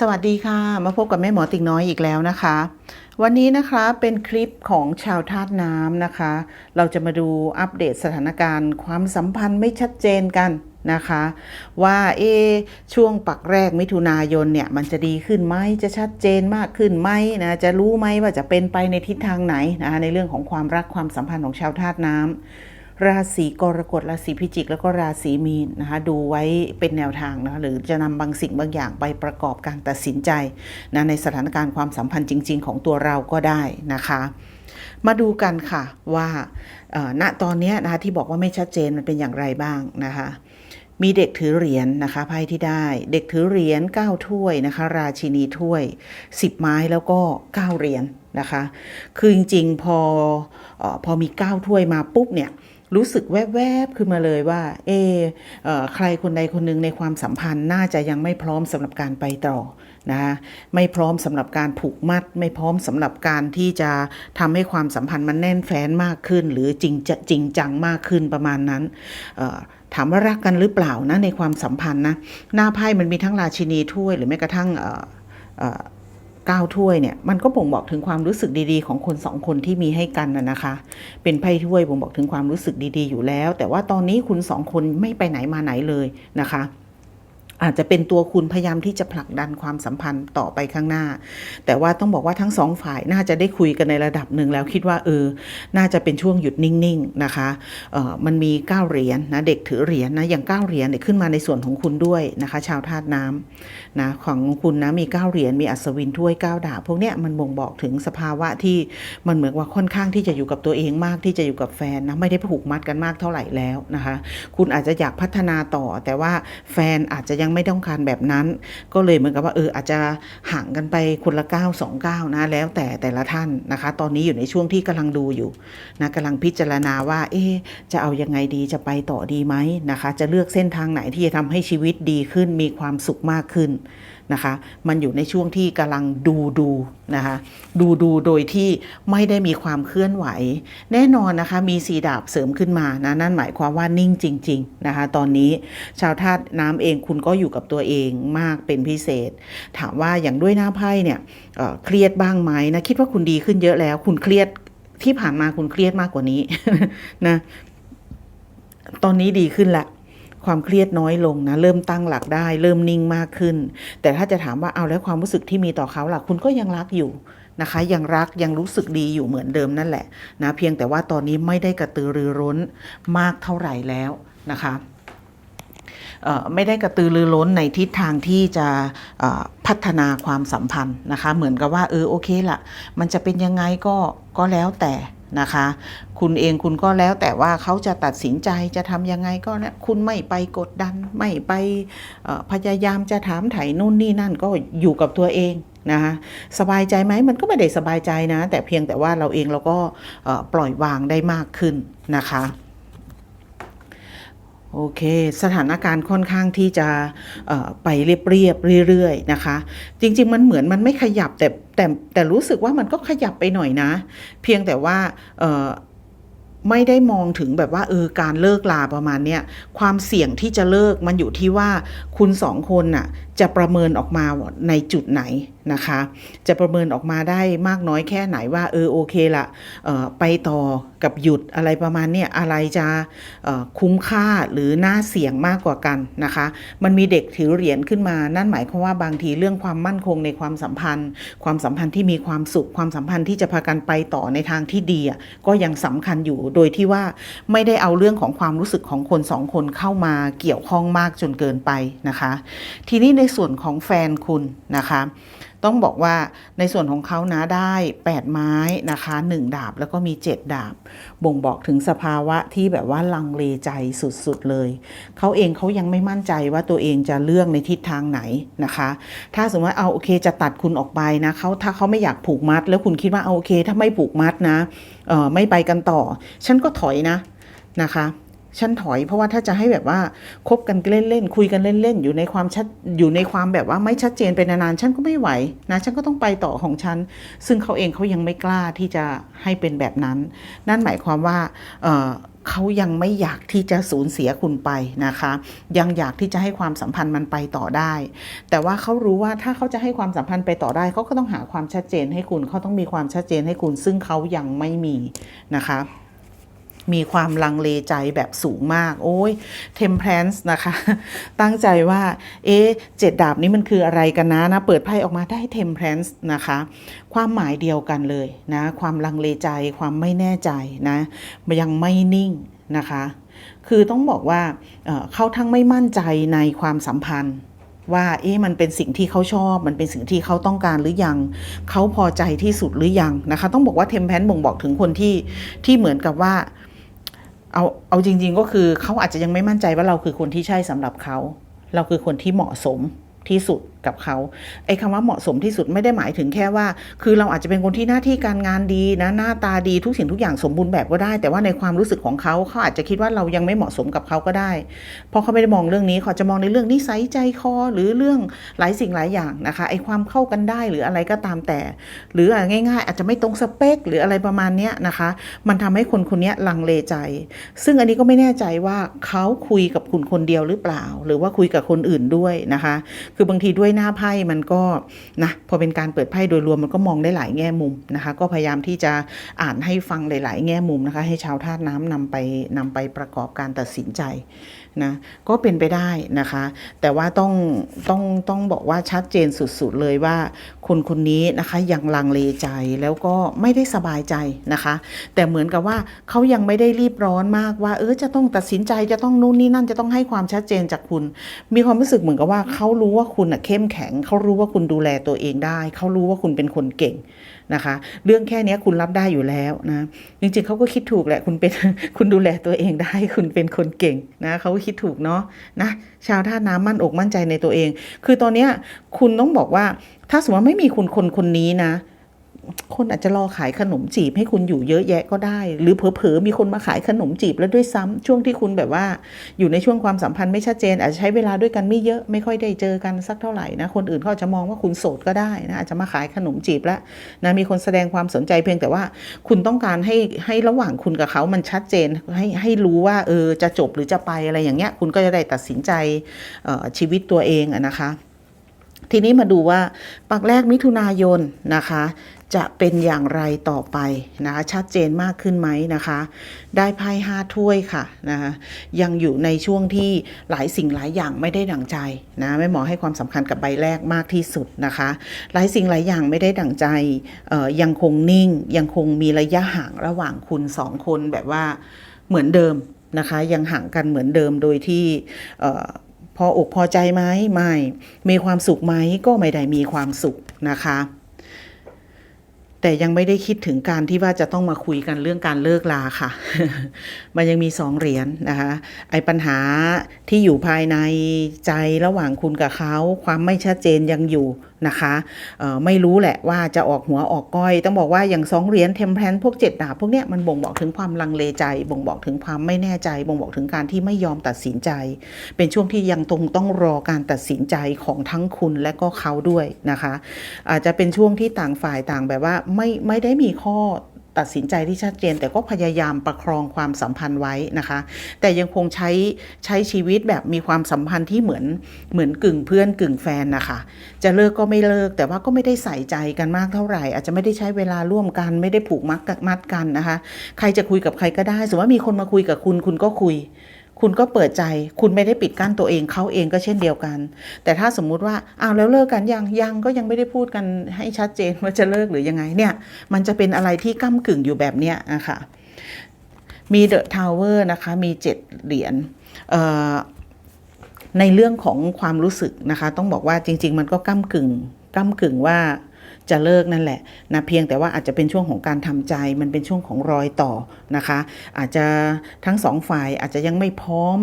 สวัสดีค่ะ มาพบกับแม่หมอติ่งน้อยอีกแล้วนะคะ วันนี้นะคะเป็นคลิปของชาวธาตุน้ำนะคะ เราจะมาดูอัปเดตสถานการณ์ ความสัมพันธ์ไม่ชัดเจนกันนะคะ ว่าเอช่วงปักแรกมิถุนายนเนี่ย มันจะดีขึ้นไหมจะชัดเจนมากขึ้นไหมนะจะรู้ไหมว่าจะเป็นไปในทิศทางไหนนะคะในเรื่องของความรักความสัมพันธ์ของชาวธาตุน้ำ ราศีกรกฎราศีพิจิก แล้วก็ราศีมีนนะคะดูไว้เป็นแนวทางนะคะหรือจะนำบางสิ่งบางอย่างไปประกอบการตัดสินใจนะในสถานการณ์ความสัมพันธ์จริง ๆ ของตัวเราก็ได้นะคะมาดูกันค่ะว่าณตอนนี้นะคะที่บอกว่าไม่ชัดเจนมันเป็นอย่างไรบ้างนะคะ มีเด็กถือเหรียญนะคะไพ่ที่ได้ เด็กถือเหรียญ9ถ้วยนะคะ ราชินีถ้วย 10 ไม้แล้วก็ 9เหรียญนะคะ คือจริงๆพอเออพอมี 9 ถ้วยมาปุ๊บเนี่ย รู้สึกแวบๆขึ้นมาเลยว่าเออเอใครคนใดคนหนึ่งในความสัมพันธ์น่าจะยังไม่พร้อมสำหรับการไปต่อนะคะไม่พร้อมสำหรับการผูกมัด ไม่พร้อมสำหรับการที่จะทำให้ความสัมพันธ์มันแน่นแฟ้นมากขึ้น หรือจริงจะจริงจังมากขึ้นประมาณนั้นถามว่ารักกันหรือเปล่านะในความสัมพันธ์นะหน้าไพ่มันมีทั้งราชินีถ้วยหรือแม้กระทั่ง เก้าถ้วยเนี่ยมันก็บ่งบอกถึงความรู้สึกดีๆ ของคนสองคนที่มีให้กันนะนะคะ เป็นไพ่ถ้วยบ่งบอกถึงความรู้สึกดีๆ อยู่แล้ว แต่ว่าตอนนี้คุณสองคนไม่ไปไหนมาไหนเลยนะคะ อาจจะเป็นตัวคุณพยายามที่จะผลักดันความสัมพันธ์ต่อไปข้างหน้า แต่ว่าต้องบอกว่าทั้งสองฝ่ายน่าจะได้คุยกันในระดับหนึ่งแล้วคิดว่าเออ น่าจะเป็นช่วงหยุดนิ่งๆนะคะเออมันมีเก้าเหรียญนะเด็กถือเหรียญนะอย่างเก้าเหรียญเนี่ยขึ้นมาในส่วนของคุณด้วยนะคะ ชาวธาตุน้ำนะของคุณนะมีเก้าเหรียญมีอัศวินถ้วยเก้าดาบพวกเนี้ยมันบ่งบอกถึงสภาวะที่มันเหมือนว่าค่อนข้างที่จะอยู่กับตัวเองมากที่จะอยู่กับแฟนนะไม่ได้ผูกมัดกันมากเท่าไหร่แล้วนะคะ คุณอาจจะอยากพัฒนาต่อ แต่ว่าแฟนอาจจะยังไม่ต้องการแบบนั้น ก็เลยเหมือนกับว่าเอออาจจะห่างกันไปคนละก้าสองก้านะแล้วแต่แต่ละท่านนะคะ ตอนนี้อยู่ในช่วงที่กำลังดูอยู่นะกำลังพิจารณาว่า เอ๊จะเอายังไงดีจะไปต่อดีไหมนะคะ จะเลือกเส้นทางไหนที่จะทำให้ชีวิตดีขึ้นมีความสุขมากขึ้น นะคะ มันอยู่ในช่วงที่กำลังดูดูนะคะ ดูดูโดยที่ไม่ได้มีความเคลื่อนไหว แน่นอนนะคะ มีสีดาบเสริมขึ้นมานะนั่นหมายความว่านิ่งจริง ๆ นะคะ ตอนนี้ชาวธาตุน้ำเองคุณก็อยู่กับตัวเองมากเป็นพิเศษ ถามว่าอย่างด้วยหน้าไพ่เนี่ยเเครียดบ้างไหมนะคิดว่าคุณดีขึ้นเยอะแล้ว คุณเครียดที่ผ่านมาคุณเครียดมากกว่านี้นะ ตอนนี้ดีขึ้นและ ความเครียดน้อยลงนะเริ่มตั้งหลักได้ เริ่มนิ่งมากขึ้น แต่ถ้าจะถามว่าเอาแล้วความรู้สึกที่มีต่อเขาล่ะคุณก็ยังรักอยู่นะคะ ยังรักยังรู้สึกดีอยู่เหมือนเดิมนั่นแหละนะเพียงแต่ว่าตอนนี้ไม่ได้กระตือรือร้นมากเท่าไหร่แล้วนะคะไม่ได้กระตือรือร้นในทิศทางที่จะพัฒนาความสัมพันธ์นะคะ เหมือนกับว่าเออโอเคละมันจะเป็นยังไงก็ก็แล้วแต่ นะคะ คุณเองคุณก็แล้วแต่ว่าเขาจะตัดสินใจจะทำยังไงก็นะคุณไม่ไปกดดัน ไม่ไปพยายามจะถามไถ่นู่นนี่นั่นก็อยู่กับตัวเองนะคะสบายใจไหมมันก็ไม่ได้สบายใจนะ แต่เพียงแต่ว่าเราเองเราก็ปล่อยวางได้มากขึ้นนะคะ โอเค สถานการณ์ค่อนข้างที่จะเอ่อไปเรียบๆเรื่อยๆนะคะ จริง ๆ มันเหมือนมันไม่ขยับแต่แต่แต่รู้สึกว่ามันก็ขยับไปหน่อยนะ เพียงแต่ว่าไม่ได้มองถึงแบบว่าเออการเลิกลาประมาณเนี้ยความเสี่ยงที่จะเลิกมันอยู่ที่ว่าคุณสองคนน่ะจะประเมินออกมาในจุดไหนนะคะ จะประเมินออกมาได้มากน้อยแค่ไหนว่าเออโอเคละไปต่อกับหยุดอะไรประมาณเนี้ยอะไรจะคุ้มค่าหรือน่าเสี่ยงมากกว่ากันนะคะ มันมีเด็กถือเหรียญขึ้นมา นั่นหมายความว่าบางทีเรื่องความมั่นคงในความสัมพันธ์ ความสัมพันธ์ที่มีความสุขความสัมพันธ์ที่จะพากันไปต่อในทางที่ดีก็ยังสำคัญอยู่โดยที่ว่าไม่ได้เอาเรื่องของความรู้สึกของคนสองคนเข้ามาเกี่ยวข้องมากจนเกินไปนะคะ ทีนี้ในส่วนของแฟนคุณนะคะ ต้องบอกว่าในส่วนของเขานะได้ 8 ไม้นะคะ 1 ดาบแล้วก็มี 7 ดาบ บ่งบอกถึงสภาวะที่แบบว่าลังเลใจสุดๆเลย เขาเองเขายังไม่มั่นใจว่าตัวเองจะเลือกในทิศทางไหนนะคะ ถ้าสมมติว่าเอาโอเคจะตัดคุณออกไปนะเขาถ้าเขาไม่อยากผูกมัด แล้วคุณคิดว่าเอาโอเค ถ้าไม่ผูกมัดนะเออไม่ไปกันต่อ ฉันก็ถอยนะนะคะ ฉันถอย เพราะว่าถ้าจะให้แบบว่าคบกันเล่นๆคุยกันเล่นๆอยู่ในความชัดอยู่ในความแบบว่าไม่ชัดเจนเป็นนานๆฉันก็ไม่ไหวนะฉันก็ต้องไปต่อของฉัน ซึ่งเขาเองเขายังไม่กล้าที่จะให้เป็นแบบนั้น นั่นหมายความว่าเเขายังไม่อยากที่จะสูญเสียคุณไปนะคะ ยังอยากที่จะให้ความสัมพันธ์มันไปต่อได้ แต่ว่าเขารู้ว่าถ้าเขาจะให้ความสัมพันธ์ไปต่อได้เขาก็ต้องหาความชัดเจนให้คุณเขาต้องมีความชัดเจนให้คุณ ซึ่งเขายังไม่มีนะคะ มีความลังเลใจแบบสูงมาก โอ้ย temperance นะคะ ตั้งใจว่า เอ๊ะเจ็ดดาบนี้มันคืออะไรกันนะนะ เปิดไพ่ออกมาได้ temperance นะคะ ความหมายเดียวกันเลยนะ ความลังเลใจความไม่แน่ใจนะยังไม่นิ่งนะคะ คือต้องบอกว่าเเขาทั้งไม่มั่นใจในความสัมพันธ์ว่าเอ๊ะมันเป็นสิ่งที่เขาชอบ มันเป็นสิ่งที่เขาต้องการหรือยัง เขาพอใจที่สุดหรือยังนะคะ ต้องบอกว่าเทมเพนบ่งบอกถึงคนที่ที่เหมือนกับว่า เอาเอาจริง ๆ ก็คือเขาอาจจะยังไม่มั่นใจว่าเราคือคนที่ใช่สำหรับเขา เราคือคนที่เหมาะสมที่สุด กับเขาไอ้คำว่าเหมาะสมที่สุดไม่ได้หมายถึงแค่ว่า คือเราอาจจะเป็นคนที่หน้าที่การงานดีนะหน้าตาดีทุกสิ่งทุกอย่างสมบูรณ์แบบก็ได้ แต่ว่าในความรู้สึกของเขาเขาอาจจะคิดว่าเรายังไม่เหมาะสมกับเขาก็ได้ เพราะเขาไม่ได้มองเรื่องนี้เขาจะมองในเรื่องนิสัยใจคอหรือเรื่องหลายสิ่งหลายอย่างนะคะไอ้ความเข้ากันได้หรืออะไรก็ตามแต่ หรืออะง่าย ๆ อาจจะไม่ตรงสเปคหรืออะไรประมาณนี้นะคะ มันทำให้คนคนนี้ลังเลใจ ซึ่งอันนี้ก็ไม่แน่ใจว่าเขาคุยกับคุณคนเดียวหรือเปล่า หรือว่าคุยกับคนอื่นด้วยนะคะ คือบางทีด้วยหน้าไพ่มันก็นะพอเป็นการเปิดไพ่โดยรวมมันก็มองได้หลายแง่มุมนะคะ ก็พยายามที่จะอ่านให้ฟังหลาย ๆ แง่มุมนะคะ ให้ชาวธาตุน้ำนำไปนำไปประกอบการตัดสินใจนะก็เป็นไปได้นะคะ แต่ว่าต้องต้องต้องบอกว่าชัดเจนสุด ๆ เลยว่าคนคนนี้นะคะยังลังเลใจแล้วก็ไม่ได้สบายใจนะคะ แต่เหมือนกับว่าเขายังไม่ได้รีบร้อนมากว่า เออจะต้องตัดสินใจจะต้องนู่นนี่นั่นจะต้องให้ความชัดเจนจากคุณ มีความรู้สึกเหมือนกับว่าเขารู้ว่าคุณอะเข้มแข็ง เขารู้ว่าคุณดูแลตัวเองได้ เขารู้ว่าคุณเป็นคนเก่งนะคะ เรื่องแค่นี้คุณรับได้อยู่แล้วนะ จริงๆเขาก็คิดถูกแหละ คุณเป็นคุณดูแลตัวเองได้ คุณเป็นคนเก่งนะเขาก็คิดถูกเนาะนะ ชาวท่าน้ำมั่นอกมั่นใจในตัวเอง คือตอนเนี้ยคุณต้องบอกว่า ถ้าสมมติว่าไม่มีคุณคนคนนี้นะ คนอาจจะรอขายขนมจีบให้คุณอยู่เยอะแยะก็ได้ หรือเผลอๆมีคนมาขายขนมจีบแล้วด้วยซ้ำช่วงที่คุณแบบว่า อยู่ในช่วงความสัมพันธ์ไม่ชัดเจน อาจจะใช้เวลาด้วยกันไม่เยอะไม่ค่อยได้เจอกันสักเท่าไหร่นะคนอื่นเขาอาจจะมองว่าคุณโสดก็ได้นะอาจจะมาขายขนมจีบแล้วนะมีคนแสดงความสนใจเพียงแต่ว่า คุณต้องการให้ให้ระหว่างคุณกับเขามันชัดเจนให้ให้รู้ว่าเออจะจบหรือจะไปอะไรอย่างเงี้ย คุณก็จะได้ตัดสินใจออชีวิตตัวเองอะนะคะทีนี้มาดูว่าปักแรกมิถุนายนนะคะ จะเป็นอย่างไรต่อไปนะคะชัดเจนมากขึ้นไหมนะคะ ได้ไพ่ห้าถ้วยค่ะนะคะยังอยู่ในช่วงที่หลายสิ่งหลายอย่างไม่ได้ดั่งใจนะแม่หมอให้ความสำคัญกับใบแรกมากที่สุดนะคะ หลายสิ่งหลายอย่างไม่ได้ดั่งใจยังคงนิ่ง ยังคงมีระยะห่างระหว่างคุณสองคนแบบว่าเหมือนเดิมนะคะยังห่างกันเหมือนเดิมโดยที่พออกพอใจไหมไม่ มีความสุขไหมก็ไม่ได้มีความสุขนะคะ แต่ยังไม่ได้คิดถึงการที่ว่าจะต้องมาคุยกันเรื่องการเลิกลาค่ะ มันยังมีสองเหรียญนะคะ ไอ้ปัญหาที่อยู่ภายในใจระหว่างคุณกับเขา ความไม่ชัดเจนยังอยู่ นะคะไม่รู้แหละว่าจะออกหัวออกก้อย ต้องบอกว่าอย่างสองเหรียญเทมเพลนพวกเจ็ดดาบพวกเนี้ยมันบ่งบอกถึงความลังเลใจ บ่งบอกถึงความไม่แน่ใจ บ่งบอกถึงการที่ไม่ยอมตัดสินใจ เป็นช่วงที่ยังตรงต้องรอการตัดสินใจของทั้งคุณและก็เขาด้วยนะคะ อาจจะเป็นช่วงที่ต่างฝ่ายต่างแบบว่าไม่ไม่ได้มีข้อ ตัดสินใจที่ชัดเจน แต่ก็พยายามประคองความสัมพันธ์ไว้นะคะ แต่ยังคงใช้ใช้ชีวิตแบบมีความสัมพันธ์ที่เหมือนเหมือนกึ่งเพื่อนกึ่งแฟนนะคะ จะเลิกก็ไม่เลิก แต่ว่าก็ไม่ได้ใส่ใจกันมากเท่าไหร่ อาจจะไม่ได้ใช้เวลาร่วมกัน ไม่ได้ผูกมัดกันมัดกันนะคะ ใครจะคุยกับใครก็ได้สมมติว่ามีคนมาคุยกับคุณคุณก็คุย คุณก็เปิดใจ คุณไม่ได้ปิดกั้นตัวเองเขาเองก็เช่นเดียวกัน แต่ถ้าสมมุติว่าอ้าวแล้วเลิกกันยังยังก็ยังไม่ได้พูดกันให้ชัดเจนว่าจะเลิกหรือยังไงเนี่ยมันจะเป็นอะไรที่ก้ากึ่งอยู่แบบเนี้ยนะคะมีเดอะทาวเวอร์นะคะมีเจ็ดเหรียญในเรื่องของความรู้สึกนะคะ ต้องบอกว่าจริง ๆ มันก็ก้ากึ่งก้ากึ่งว่า จะเลิกนั่นแหละนะเพียงแต่ว่าอาจจะเป็นช่วงของการทำใจมันเป็นช่วงของรอยต่อนะคะ อาจจะทั้งสองฝ่ายอาจจะยังไม่พร้อม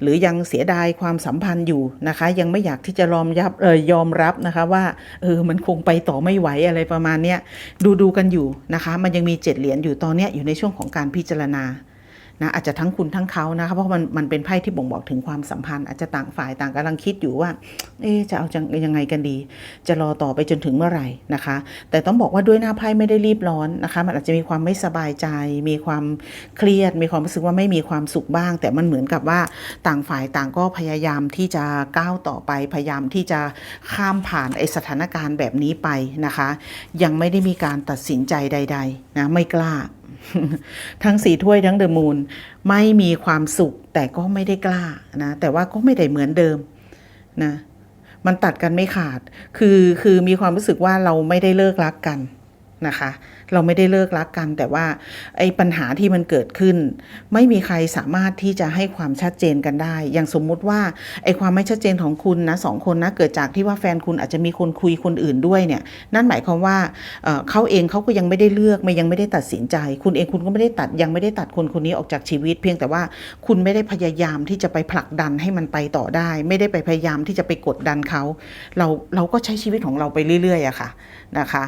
หรือยังเสียดายความสัมพันธ์อยู่นะคะ ยังไม่อยากที่จะยอมยับเออยอมรับนะคะว่าเออมันคงไปต่อไม่ไหวอะไรประมาณเนี้ยดูดูกันอยู่นะคะ มันยังมีเจ็ดเหรียญอยู่ตอนเนี้ยอยู่ในช่วงของการพิจารณา นะอาจจะทั้งคุณทั้งเขานะคะเพราะมันมันเป็นไพ่ที่บ่งบอกถึงความสัมพันธ์ อาจจะต่างฝ่ายต่างกำลังคิดอยู่ว่า เอ๊จะเอาจังยังไงกันดี จะรอต่อไปจนถึงเมื่อไหร่นะคะ แต่ต้องบอกว่าด้วยหน้าไพ่ไม่ได้รีบร้อนนะคะ มันอาจจะมีความไม่สบายใจ มีความเครียด มีความรู้สึกว่าไม่มีความสุขบ้าง แต่มันเหมือนกับว่าต่างฝ่ายต่างก็พยายามที่จะก้าวต่อไปพยายามที่จะข้ามผ่านไอสถานการณ์แบบนี้ไปนะคะ ยังไม่ได้มีการตัดสินใจใด ๆนะไม่กล้า ทั้งสีถ้วยทั้งเดอะมูนไม่มีความสุขแต่ก็ไม่ได้กล้านะ แต่ว่าก็ไม่ได้เหมือนเดิมนะ มันตัดกันไม่ขาด คือคือมีความรู้สึกว่าเราไม่ได้เลิกรักกัน นะคะ เราไม่ได้เลิกรักกัน แต่ว่าไอ้ปัญหาที่มันเกิดขึ้น ไม่มีใครสามารถที่จะให้ความชัดเจนกันได้ อย่างสมมุติว่าไอ้ความไม่ชัดเจนของคุณนะสองคนนะเกิดจากที่ว่าแฟนคุณอาจจะมีคนคุยคนอื่นด้วยเนี่ย นั่นหมายความว่าเเขาเองเขาก็ยังไม่ได้เลือกไม่ยังไม่ได้ตัดสินใจ คุณเองคุณก็ไม่ได้ตัดยังไม่ได้ตัดคนคนนี้ออกจากชีวิต เพียงแต่ว่าคุณไม่ได้พยายามที่จะไปผลักดันให้มันไปต่อได้ ไม่ได้ไปพยายามที่จะไปกดดันเขาเราเราก็ใช้ชีวิตของเราไปเรื่อยๆอะค่ะนะคะ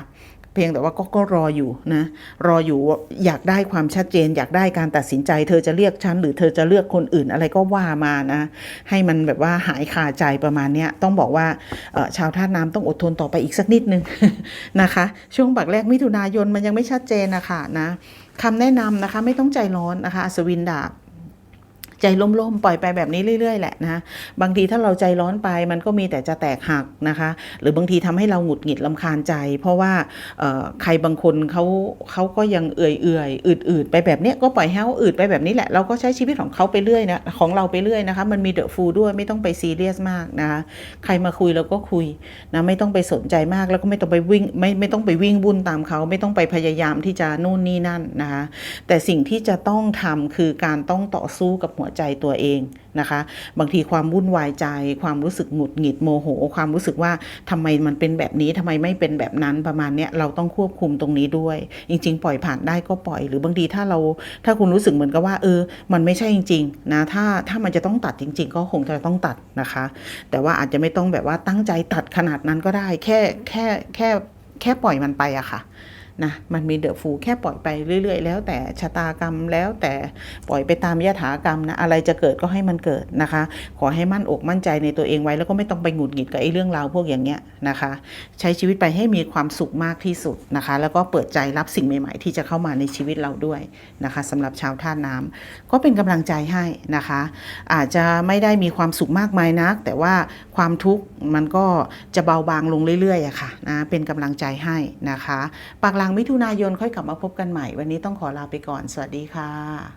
เพียงแต่ว่าก็ก็รออยู่นะรออยู่อยากได้ความชัดเจน อยากได้การตัดสินใจ เธอจะเรียกฉันหรือเธอจะเลือกคนอื่นอะไรก็ว่ามานะให้มันแบบว่าหายคาใจประมาณนี้ต้องบอกว่าชาวธาตุน้ำต้องอดทนต่อไปอีกสักนิดนึงนะคะ ช่วงบักแรกมิถุนายนมันยังไม่ชัดเจนนะคะนะคำแนะนำนะคะไม่ต้องใจร้อนนะคะอัศวินดาบ ใจล่มๆปล่อยไปแบบนี้เรื่อยๆแหละนะบางทีถ้าเราใจร้อนไปมันก็มีแต่จะแตกหักนะคะ หรือบางทีทำให้เราหงุดหงิดลำคาญใจ เพราะว่าใครบางคนเขาเขาก็ยังเอื่อยเอื่อยๆอืดๆไปแบบนี้ก็ปล่อยให้เขาอืดไปแบบนี้แหละเราก็ใช้ชีวิตของเขาไปเรื่อยนะของเราไปเรื่อยนะคะ มันมีเดอะฟูด้วยไม่ต้องไปซีเรียสมากนะคะใครมาคุยเราก็คุยนะไม่ต้องไปสนใจมากแล้วก็ไม่ต้องไปวิ่งไม่ไม่ต้องไปวิ่งวุ่นตามเขาไม่ต้องไปพยายามที่จะนู่นนี่นั่นนะคะแต่สิ่งที่จะต้องทำคือการต้องต่อสู้กับหัวใจตัวเองนะคะ บางทีความวุ่นวายใจ ความรู้สึกหงุดหงิดโมโห ความรู้สึกว่าทำไมมันเป็นแบบนี้ทำไมไม่เป็นแบบนั้นประมาณเนี้ยเราต้องควบคุมตรงนี้ด้วย จริง ๆ ปล่อยผ่านได้ก็ปล่อย หรือบางทีถ้าเราถ้าคุณรู้สึกเหมือนกับว่าเออ มันไม่ใช่จริงๆนะถ้าถ้ามันจะต้องตัดจริง ๆ ก็คงจะต้องตัดนะคะ แต่ว่าอาจจะไม่ต้องแบบว่าตั้งใจตัดขนาดนั้นก็ได้ แค่แค่แค่แค่ปล่อยมันไปอะค่ะ นะมันมีเดอะฟูแค่ปล่อยไปเรื่อย ๆ แล้วแต่ชะตากรรมแล้วแต่ปล่อยไปตามยถากรรมนะอะไรจะเกิดก็ให้มันเกิดนะคะ ขอให้มั่นอกมั่นใจในตัวเองไว้แล้วก็ไม่ต้องไปหงุดหงิดกับไอ้เรื่องราวพวกอย่างเงี้ยนะคะ ใช้ชีวิตไปให้มีความสุขมากที่สุดนะคะ แล้วก็เปิดใจรับสิ่งใหม่ ๆ ที่จะเข้ามาในชีวิตเราด้วยนะคะสำหรับชาวท่าน้ำก็เป็นกำลังใจให้นะคะ อาจจะไม่ได้มีความสุขมากมายนัก แต่ว่าความทุกข์มันก็จะเบาบางลงเรื่อยๆอะค่ะนะเป็นกำลังใจให้นะคะปากหลัางมิถุนายนค่อยกลับมาพบกันใหม่ วันนี้ต้องขอลาไปก่อน สวัสดีค่ะ